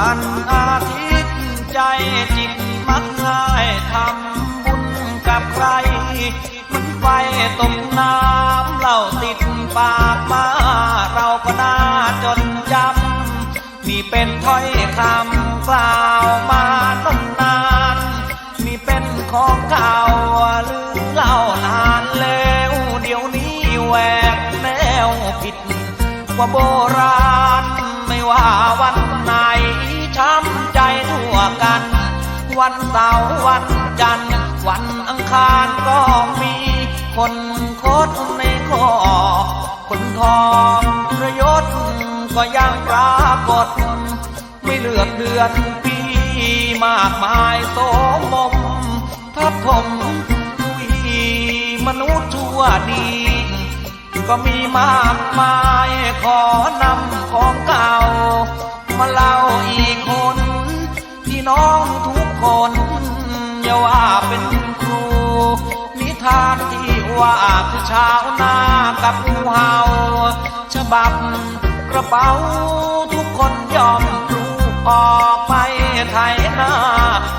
วันอาทิตย์ใจจิตมักง่ายทำบุญกับใคร มันไฟตกน้ำเราติดปากมาเราก็น่าจดจำนี่เป็นถ้อยคำกล่าวมานมนานนี่เป็นของเก่าหรือเล่านานแล้วเดี๋ยวนี้แหวกแนวผิดกว่าโบราณ วันเสาร์วันจันทร์วันอังคารก็มี คนโคตรในคอคนทองประยศก็ยังปรากฏไม่เลือกเดือนปีมากมายโสมมทับถมวีมนุษย์ทั่วดี ก็มีมากมายขอนำของเก่า มาเล่าอีกคน พี่น้อง คนอย่าว่าเป็นครู นิทานที่ว่าคือชาวนากับงูเห่าฉบับกระเป๋าทุกคนยอมรู้ออกไปไถนา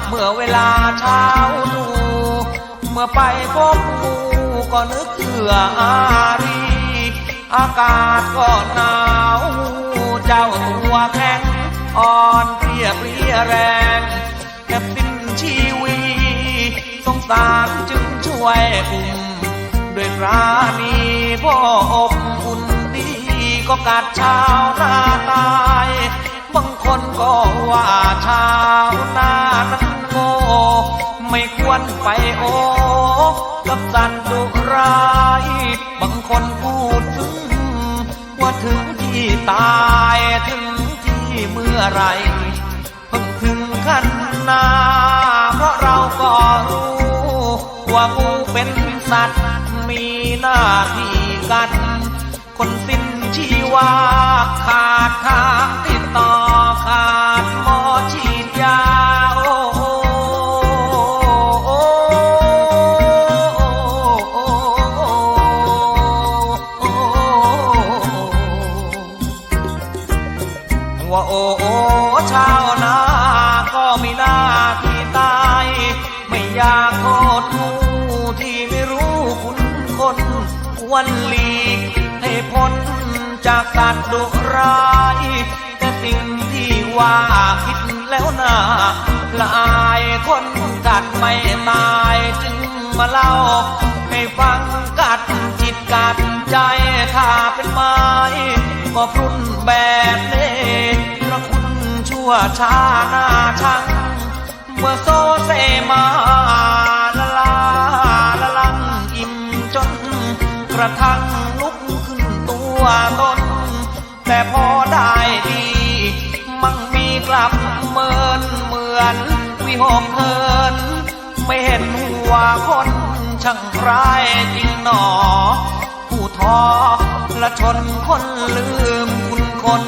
เมื่อเวลาเช้าดูเมื่อไปพบงูก็นึกเผื่ออารี อากาศก็หนาวเจ้าตัวแข็งอ่อนเพลียเพลียแรง สงสารจึงช่วยอุ้มด้วยปราณีพ่ออบอุ่นดีก็กัดชาวนาตาย บางคนก็ว่าชาวนานั้นโง่ไม่ควรไปโอ้กับสัตว์ดุร้าย บางคนพูดถึง ว่าถึงที่ตายถึงที่เมื่อไร สัตว์มีหน้าที่กัด คนสิ้นชีวาขาดทางติดต่อขาดหมอฉีดยาโอ้โอโอโอว่าโอ้โอ้ชาวนา สัตว์ดุร้าย แต่สิ่งที่ว่าคิดแล้วนาละอายคนกัดไม่ตายจึงมาเล่า ให้ฟังกัดจิตกัดใจถ้าเป็นไม้ก็พรุ่นแบบนี้พระคุณชั่วชาหน้าชังเมื่อโซเซมาละลาละลังอิ่มจนกระทั่งลุกขึ้นตัวตน แต่พอได้ดี มั่งมีกลับเมินเหมือน วิหกเฮินไม่เห็นหัวคนช่างร้ายจริงหนอ ผู้ท้อละชนคนลืมคุณคน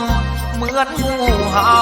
เหมือนงูเห่า